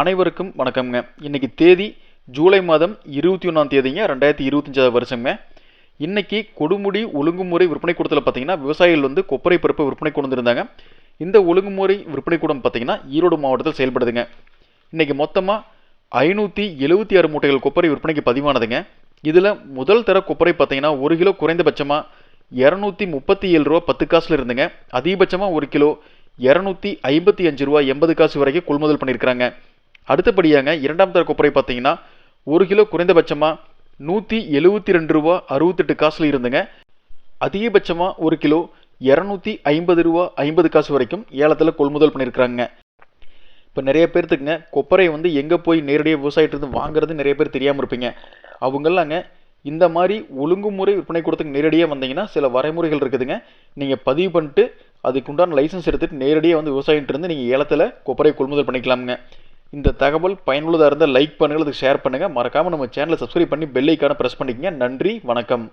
அனைவருக்கும் வணக்கம்ங்க. இன்றைக்கி தேதி ஜூலை மாதம் இருபத்தி ஒன்றாம் தேதிங்க ரெண்டாயிரத்தி இருபத்தஞ்சாவது வருஷங்க. இன்றைக்கி கொடுமுடி ஒழுங்குமுறை விற்பனை கூடத்தில் பார்த்தீங்கன்னா விவசாயிகள் வந்து கொப்பரை பருப்பை விற்பனை கொண்டு வந்திருந்தாங்க. இந்த ஒழுங்குமுறை விற்பனை கூடம் பார்த்தீங்கன்னா ஈரோடு மாவட்டத்தில் செயல்படுதுங்க. இன்றைக்கி மொத்தமாக ஐநூற்றி எழுபத்தி ஆறு மூட்டைகள் கொப்பரை விற்பனைக்கு பதிவானதுங்க. இதில் முதல் தர கொப்பரை பார்த்தீங்கன்னா ஒரு கிலோ குறைந்தபட்சமாக இரநூத்தி முப்பத்தி ஏழு ரூபா பத்து காசில் இருந்துங்க. அதிகபட்சமாக ஒரு கிலோ இரநூத்தி ஐம்பத்தி அஞ்சு ரூபா எண்பது காசு வரைக்கும் கொள்முதல் பண்ணியிருக்கிறாங்க அடுத்தபடியாங்க இரண்டாம் தர கொப்பரை பார்த்தீங்கன்னா ஒரு கிலோ குறைந்தபட்சமாக நூற்றி எழுபத்தி ரெண்டு ரூபா அறுபத்தெட்டு காசுல இருந்துங்க. அதிகபட்சமாக ஒரு கிலோ இரநூத்தி ஐம்பது ரூபா ஐம்பது காசு வரைக்கும் ஏலத்தில் கொள்முதல் பண்ணியிருக்கிறாங்க இப்போ நிறைய பேர்த்துக்குங்க கொப்பரை வந்து எங்கே போய் நேரடியாக விவசாயிட்டு வாங்குறது நிறைய பேர் தெரியாமல் இருப்பீங்க. அவங்கெல்லாங்க இந்த மாதிரி ஒழுங்குமுறை விற்பனை கூடத்துக்கு நேரடியாக வந்தீங்கன்னா சில வரைமுறைகள் இருக்குதுங்க. நீங்கள் பதிவு பண்ணிட்டு அதுக்குண்டான லைசன்ஸ் எடுத்துகிட்டு நேரடியாக வந்து விவசாயிட்டு இருந்து நீங்கள் ஏலத்தில் கொப்பரை கொள்முதல் பண்ணிக்கலாமுங்க. இந்த தகவல் பயனுள்ளதாக இருந்தால் லைக் பண்ணுங்கள் அதுக்கு ஷேர் பண்ணுங்கள் மறக்காமல் நம்ம சேனலை சப்ஸ்கிரைப் பண்ணி பெல் ஐக்கான ப்ரெஸ் பண்ணிக்கங்க. நன்றி வணக்கம்.